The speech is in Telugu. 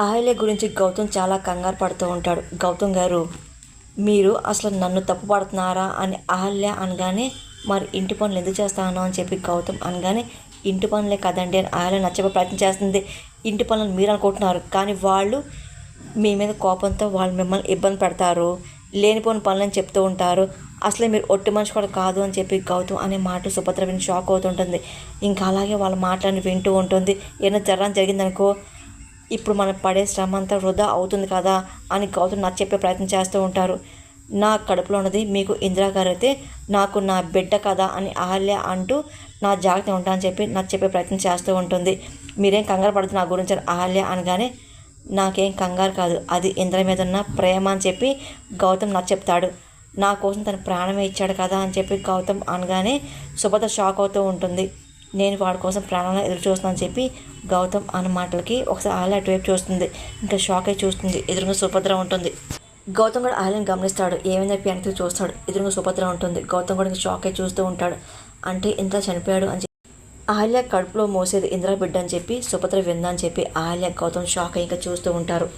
అహల్య గురించి గౌతమ్ చాలా కంగారు పడుతూ ఉంటాడు. గౌతమ్ గారు మీరు అసలు నన్ను తప్పు పడుతున్నారా? అని అహల్య అనగానే మరి ఇంటి పనులు ఎందుకు చేస్తాను? అని చెప్పి గౌతమ్ అనగానే ఇంటి పనులే కదండి అని అహల్య నచ్చే ప్రయత్నం చేస్తుంది. ఇంటి పనులను మీరు అనుకుంటున్నారు కానీ వాళ్ళు మీ మీద కోపంతో వాళ్ళు మిమ్మల్ని ఇబ్బంది పెడతారు లేనిపోని పనులని చెప్తూ ఉంటారు. అసలే మీరు ఒట్టి మనిషి కూడా కాదు అని చెప్పి గౌతమ్ అనే మాట సుభద్ర విని షాక్ అవుతుంటుంది. ఇంకా అలాగే వాళ్ళ మాటలను వింటూ ఉంటుంది. ఏదైనా జరగడం జరిగిందనుకో ఇప్పుడు మనం పడే శ్రమ అంతా వృధా అవుతుంది కదా అని గౌతమ్ నాకు చెప్పే ప్రయత్నం చేస్తూ ఉంటారు. నా కడుపులో ఉన్నది మీకు ఇందిరా గారు అయితే నాకు నా బిడ్డ కదా అని అహల్య అంటూ నా జాగ్రత్త ఉంటా అని చెప్పి నాకు చెప్పే ప్రయత్నం చేస్తూ ఉంటుంది. మీరేం కంగారు పడుతుంది నా గురించి అహల్య అనగానే నాకేం కంగారు కాదు. అది ఇంద్ర మీద ఉన్న ప్రేమ అని చెప్పి గౌతమ్ నాకు చెప్తాడు. నా కోసం తన ప్రాణమే ఇచ్చాడు కదా అని చెప్పి గౌతమ్ అనగానే సుభద్ర షాక్ అవుతూ ఉంటుంది. నేను వాడి కోసం ప్రాణాలను ఎదురు చూస్తున్నాను చెప్పి గౌతమ్ అన్న మాటలకి ఒకసారి ఆలయ అటువైపు చూస్తుంది. ఇంకా షాక్ అయి చూస్తుంది. ఎదురుగా సుభద్ర ఉంటుంది. గౌతమ్ కూడా ఆలయం గమనిస్తాడు. ఏమైనా చెప్పి వెనక్కి చూస్తాడు. ఎదురుగా సుభద్ర ఉంటుంది. గౌతమ్ కూడా ఇంకా షాక్ అయి చూస్తూ ఉంటాడు. అంటే ఇంత చనిపోయాడు అని చెప్పి. కడుపులో మోసేది ఇంద్ర బిడ్డ అని చెప్పి సుభద్ర విందా అని చెప్పి ఆహల్య గౌతమ్ షాక్ అయి ఇంకా చూస్తూ ఉంటారు.